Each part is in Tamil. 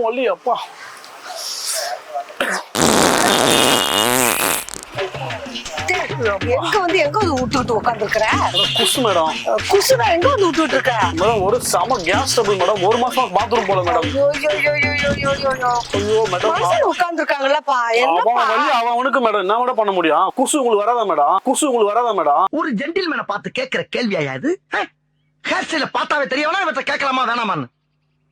வலி அப்பா எங்க வந்து எங்க வந்து விட்டு விட்டு உட்காந்துருக்கிற மேடம் குசு மேடம் குசுரா எங்க வந்து விட்டு விட்டு இருக்க மேடம் ஒரு செம கேஸ் டபுள் மேடம் ஒரு மாசமா பாத்ரூம் போல மேடம் ஐயோ, மேடம் அவன் என்னப்பா? வலி அவனுக்கு மேடம் என்ன மேடம் பண்ண முடியும்? குசு உங்களுக்கு வராதா மேடம் குசு உங்களுக்கு வராதா மேடம் ஒரு ஜென்டில்மேனை பார்த்து கேட்கிற கேள்வியா இது? ஹேர் ஸ்டைல பார்த்தாவே தெரியவனா இவற்றை கேட்கலாமா வேணாமான்னு?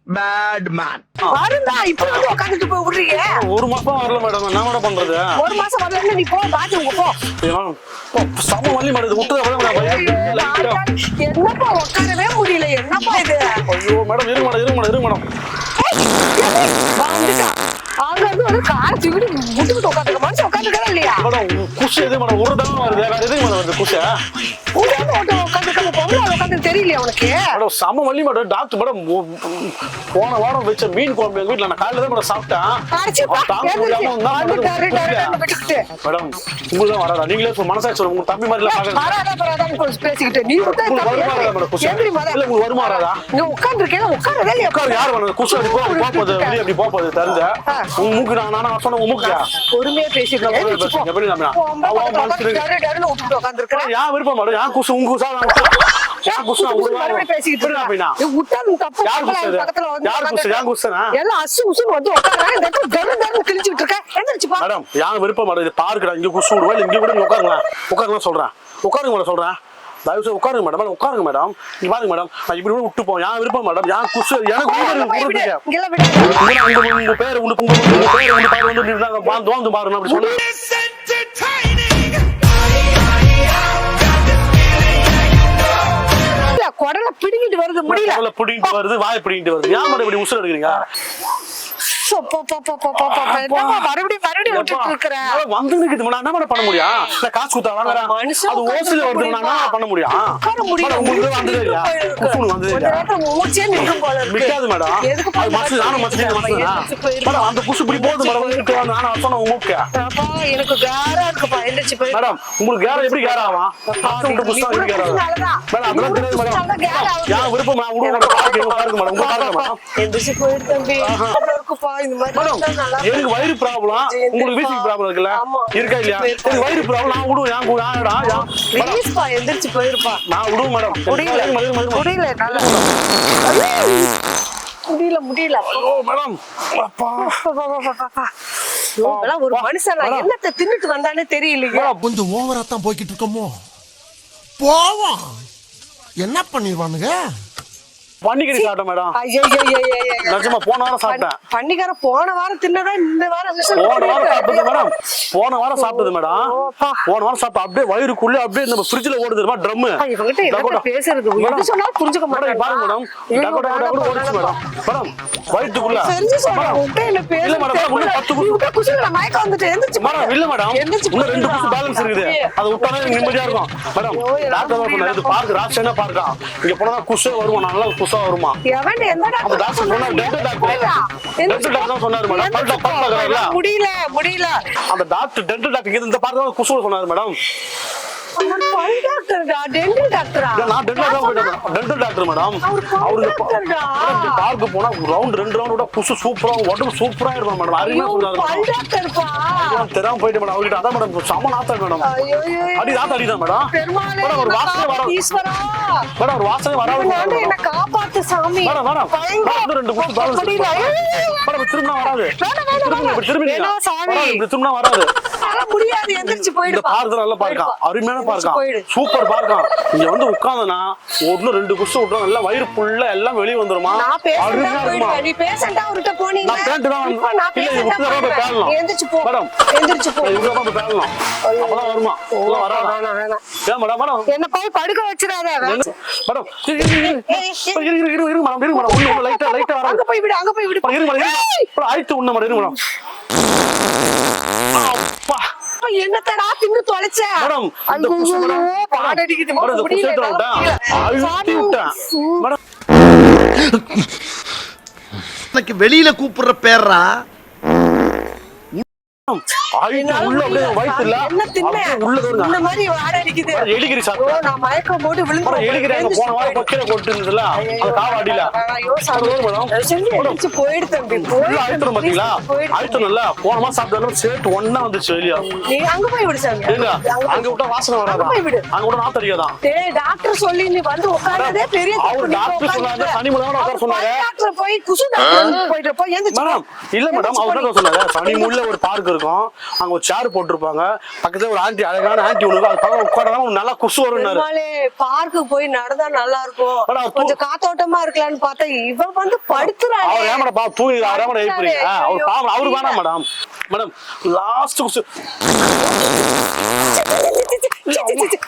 பேட் மேன் வருந்தா இப்ப வந்து உட்காந்துட்டு போய் விடுறீங்க ஒரு மாசமா வரல மேடம் என்ன மேடம் பண்றது? ஒரு மாசம் வரலன்னு நீ போ பாத்ரூம் போ. ஏய், மேடம், போ, செம வலி மேடம் விட்டு என்னப்பா உட்காரவே முடியல? என்னப்பா இது? ஐயோ மேடம் இருங்க மேடம். அங்க இருந்து வந்து கார் தூக்கிட்டு விட்டு விட்டு உட்காந்துருக்க மனுஷன் உட்காந்துருக்கா இல்லையா? மேடம் குஷி எது மேடம் ஒரு தடவை வருது. வேற எதுக்கு மேடம் வருது குஷி? தெரியலையா உனக்கு மேடம் செம வலி மேடம். டாக்டர் மேடம் போன வாரம் வச்ச மீன் குழம்பு எங்க வீட்டுல நான் காலையில தான் மேடம் சாப்பிட்டேன். மேடம். உங்களுக்கு தான் வராதா? நீங்களே மனசாட்சி சொல்லுங்க. உங்க தம்பி மாதிரி எல்லாம் பேசிக்கிட்டு. நீ உங்களுக்கு வருமா வராதா? நீ உட்கார்ந்திருக்கேன், உட்காரவே இல்லையா? உட்காரு யார் வேணும் குஷி அப்படி போ போகுது வெளியே அப்படி போகுது தெரிஞ்ச. ஆ. உங்க மூக்கு நான் நானா சொன்ன உங்க மூக்கு பொறுமையா நான் போ. பேசுறேன். எப்படி உட்கார்ந்து. ஏன் விருப்பம் மேடம்? உங்க குசு பேசிக்கிட்டு. அப்படின்னா தப்பு யார் குசு இது? பக்கத்துல வந்து யார் குசு? யார் குசுனா? எல்லாம் அசு உசுன்னு வந்து உட்கார்றாங்க. இந்த இடத்துல டரு, டருன்னு கிழிச்சுக்கிட்டு இருக்க. எந்திரிச்சு போ. மேடம் விருப்பம் மேடம் இது பார்க்குறேன் இங்க குசு விடுவா இங்க கூட இங்க உட்காருங்களேன் உட்காருங்களேன் சொல்றேன் உட்காருங்க மேடம் சொல்றேன் தயவு செய்து உட்காருங்க மேடம் உட்காருங்க மேடம் நீ பாருங்க மேடம் நான் இப்படி கூட விட்டு போவோம் ஏன் விருப்பம் மேடம் ஏன் குசு எனக்கு உங்க. உங்க உங்க உங்க பேர் உங்க உங்க உங்க பேர் உங்க பாரு வந்து பாருங்க அப்படி சொன்னா குடலை பிடுங்கிட்டு வருது முடியல. குடலை பிடிங்கிட்டு வருது வாயை பிடிங்கிட்டு வருது. ஏன் மேடம் இப்படி உசுர எடுக்கிறீங்க? மறுபடியும் மறுபடியும் விட்டுட்டு இருக்கிற வந்து இருக்குது மேடம் என்ன மேடம் பண்ண முடியும் காசு கொடுத்தா வாங்குறேன் மனுஷன் அது ஓசில வருது நான் என்ன பண்ண முடியும் உங்களுக்கு வந்தது மூச்சே போல இருக்கு. மேடம். அது நானும் அந்த குசு இப்படி போகுது மேடம். உங்களுக்கு அப்பா, எனக்கு கேரா இருக்குப்பா. எந்திரிச்சு போய் மேடம் உங்களுக்கு கேர எப்படி கேர ஆகும் பத்து விட்டு கேர மேடம் அதெல்லாம் தெரியாது மேடம். விருப்பம் நான் மேடம் பாருங்க பாருங்க மேடம். உங்க பாருங்க மேடம். எந்திரிச்சு போயிரு தம்பி. அவ்வளவு இருக்குப்பா இந்த மாதிரி நல்லா எனக்கு வயிறு ப்ராப்ளம் உங்களுக்கு வீசிங் ப்ராப்ளம் இருக்குல்ல? ஆமா. இருக்கா இல்லையா எனக்கு வயிறு ப்ராப்ளம் நான் விடுவேன் ஏன் மேடம் ப்ளீஸ்ப்பா எந்திரிச்சு போயிருப்பா. நான் விடுவேன் மேடம் முடியல. முடியல என்னால. முடியல முடியல. மேடம் அப்பா. ஒரு மனுஷன்? நான் என்னத்தை தின்னுட்டு வந்தானே தெரியலையே. கொஞ்சம் ஓவரா தான் போய்கிட்டு இருக்கோமோ? போவோம். என்ன பண்ணிடுவானுங்க? பன்னிக்கறி சாப்பிட்டேன் மேடம். நிஜமா போன வாரம் சாப்பிட்டேன் பன்னி- பன்னிக்காரன் போன வாரம் தின்னதா இந்த வாரம் போன வாரம். சாப்பிட்டது மேடம் போன வாரம் சாப்பிட்டது மேடம். போன வாரம் சாப்பிட்ட அப்படியே வயிறுக்குள்ள அப்படியே நம்ம ஃப்ரிட்ஜ்ல ஓடுது தெரியுமா ட்ரம் பேசுறது புரிஞ்சுக்க மேடம் பாருங்க மேடம் கூட ஓடிச்சு. மேடம் மேடம் வயிற்றுக்குள்ள தெரிஞ்சு சொல்றேன் என்ன இல்ல மேடம், இன்னும் பத்து குசு- உன்கிட்ட குசுல வந்துட்டு எந்திரிச்சு மேடம் இல்ல மேடம் இன்னும் ரெண்டு. குசு பேலன்ஸ் இருக்குது அதை விட்டாலே எனக்கு நிம்மதியா இருக்கும் மேடம் டாக்டர் தான் சொன்னாரு இது பார்க் ராசியான பார்க்கா இங்க போனா குசே வருமா நல்லா குசா வருமா? எவன் எந்த அந்த டாக்டர் டாக்டர் சொன்னாரு டென்டல் டாக்டர் போயிடா. எந்திரிச்சு டென்டல் டாக்டர் தான் சொன்னாரு மேடம் பல்ல முடியல முடியல. அந்த டாக்டர் டென்டல் டாக்டர் இந்த பார்க்க தான் குசு சொன்னாரு மேடம் அவர் பல் டாக்டர்டா டென்டல் டாக்டரா இல்ல, நான் டென்டல் டாக்டர் போயிட்டேன் டென்டல் டாக்டர் மேடம் அவருக்கு. பார்க்க போனா ரவுண்ட் ரெண்டு ரவுண்ட் குசு சூப்பரா உடம்பு சூப்பரா இருக்கும் மேடம் அருமையா பல் மேடம் டாக்டர்ப்பா நான் தெரியாம போயிட்டு மேடம் அவர்கிட்ட அதான் மேடம் செம நாத்தம் மேடம். அடி அடிதான் மேடம் ஒரு என்னை வாசனை வர ஈஸ்வரா. மேடம் ஒரு வாசனை வராது நான் மேடம் சாமி. பயங்கர ரெண்டு குத்து ஐயோ. மேடம் இப்படி திரும்பினா வராது. முடியாது. இந்த போயிடுப்பா பார்க்க நல்லா பார்க்கலாம். அருமையான பார்க்கலாம் போயிடு. சூப்பர் பார்க்கலாம் இங்க வந்து உட்கார்ந்தனா ஒண்ணு ரெண்டு குசு விட்டோம். எல்லாம் வயிறு ஃபுல்லா எல்லாம் வெளிய வந்துருமா? அருமையா இருக்குமா? நீ பேசண்டா அவர்கிட்ட போனீங்க நான் பேண்ட் தான் நான் பேசண்டா போய் நீ எந்திரிச்சு போ. மேடம். எந்திரிச்சு போ. இவங்க தான் போய் பேரலாம் அப்பதான் வருமா? அப்பதான் வராதா? வேணாம், வேணாம். ஏன் மேடம் மேடம். என்ன போய் படுக்க வச்சிடாத என்ன- மேடம் இரு, இரு, இரு, இரு. மேடம், இரு, மேடம். ஒண்ணு, லைட்டா, லைட்டா வராது. அங்க போய் விடு அங்க போய் விடு. இரு, மேடம், இரு, மேடம். ஆயிரத்து ஒண்ணு, மேடம், இரு, மேடம். என்னத்தடா தின்னு தொலைச்ச மேடம், ஐயோ, குசு, மேடம். பாடடிக்குது. அழுத்தி விட்டேன். எனக்கு வெளியில கூப்பிடுற பேர்ரா மயக்கம் போட்டு விழுந்து போன வாரம் கொக்கையில கொட்டு இருந்ததுல, அந்த காவ அடியில. ஐயோ சாமி. மேடம். தயவு செஞ்சு எந்திரிச்சு போயிடு தம்பி போயிடு உள்ள அழுத்தம் தம்பி, பாத்தீங்களா please, போயிடு அழுத்தம் இல்ல போன மாசம் சாப்பிட்டாலும் சேர்த்து ஒண்ணா வந்துச்சு வெளியா. அங்க போய் விடு சாமி. அங்க விட்டா வாசனை வராதா? போய் விடு. அங்க விட்டா நாத்து அடிக்காதான் டாக்டர் சொல்லி நீ வந்து உட்கார்ந்ததே பெரிய. அவர் டாக்டர் சொன்னாரு, சனி உட்கார சொன்னாரு. பல் டாக்டர் போய் குசு டாக்டர் போயிட்டு போ எந்திரிச்சு. இல்ல மேடம் அவர் போ. தான் சொன்னாங்க சனி முள்ள ஒரு பார்க் இருக்கும். அங்க ஒரு சேர் போட்டிருப்பாங்க. பக்கத்துல ஒரு ஆண்டி அழகான ஆண்டி ஒண்ணு. அது பக்கம் உட்காரலாம் நல்லா குசு பெருமாளே பார்க்கு போய் நடந்தா நல்லா இருக்கும். கொஞ்சம் காத்தோட்டமா இருக்கலாம்னு பார்த்தா இவன் வந்து படுத்துறானே அவர் ஏன் மேடம் பா தூங்கி அவர் ஏன் மேடம் எழுப்புறீங்க. அவர் பாவம் அவரு வேணாம் மேடம். மேடம் லாஸ்ட் குசு. சி, சி, சி, சி.